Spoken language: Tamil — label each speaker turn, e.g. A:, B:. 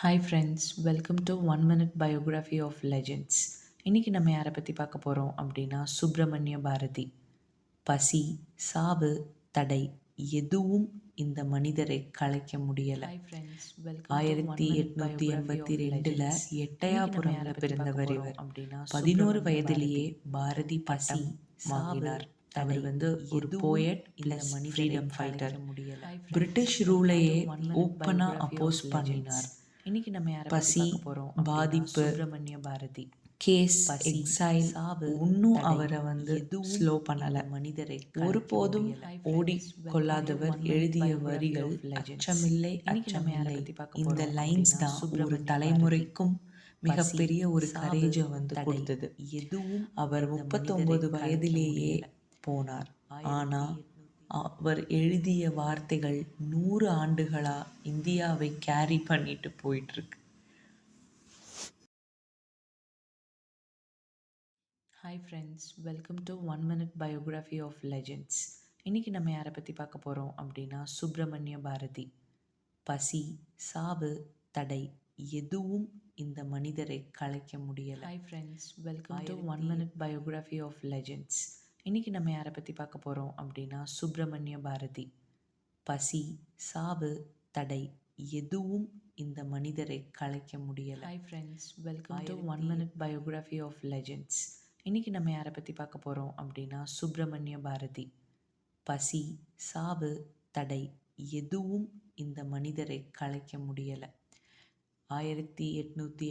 A: Hi friends welcome to one minute biography of legends இன்றைக்கி நம்ம யாரை பற்றி பார்க்க போகிறோம் அப்படின்னா சுப்பிரமணிய பாரதி. பசி சாவு தடை எதுவும் இந்த மனிதரை கலைக்க முடியலை. ஆயிரத்தி எட்நூத்தி எண்பத்தி ரெண்டுல எட்டயாபுரம்ல பிறந்தவர் இவர். அப்படின்னா பதினோரு வயதிலேயே பாரதி. பசி வாங்கினார் அவர் வந்து ஒரு போயட் இல்ல மணி ஃப்ரீடம் ஃபைட்டர் முடியல. பிரிட்டிஷ் ரூலையே ஓப்பனா அப்போஸ் பண்ணினார். இன்னைக்கு நம்ம யாரை பசி போறோம் பாதிப்பு சுப்பிரமணிய பாரதி. கேஸ் எக்ஸைல் இன்னும் அவரை வந்து ஸ்லோ பண்ணல. மனிதரை ஒருபோதும் ஓடி கொள்ளாதவர் எழுதிய வரிகள் அச்சமில்லை அச்சமில்லை. இந்த லைன்ஸ் தான் ஒரு தலைமுறைக்கும் மிகப்பெரிய ஒரு கரேஜை வந்து கொடுத்தது. எதுவும் அவர் முப்பத்தொன்பது வயதிலேயே போனார். ஆனா அவர் எழுதிய வார்த்தைகள் நூறு ஆண்டுகளா இந்தியாவை கேரி பண்ணிட்டு போயிட்டு இருக்கு hi friends welcome to one minute biography of legends இன்றைக்கி நம்ம யாரை பற்றி பார்க்க போகிறோம் அப்படின்னா சுப்பிரமணிய பாரதி. பசி சாவு தடை எதுவும் இந்த மனிதரை கலைக்க முடியலை. Hi friends welcome to one minute biography of legends இன்றைக்கி நம்ம யாரை பற்றி பார்க்க போகிறோம் அப்படின்னா சுப்பிரமணிய பாரதி. பசி சாவு தடை எதுவும் இந்த மனிதரை கலைக்க முடியலை. Hi friends welcome to one minute biography of legends இன்றைக்கி நம்ம யாரை பற்றி பார்க்க போகிறோம் அப்படின்னா சுப்பிரமணிய பாரதி. பசி சாவு தடை எதுவும் இந்த மனிதரை கலைக்க முடியலை. ஆயிரத்தி எட்நூற்றி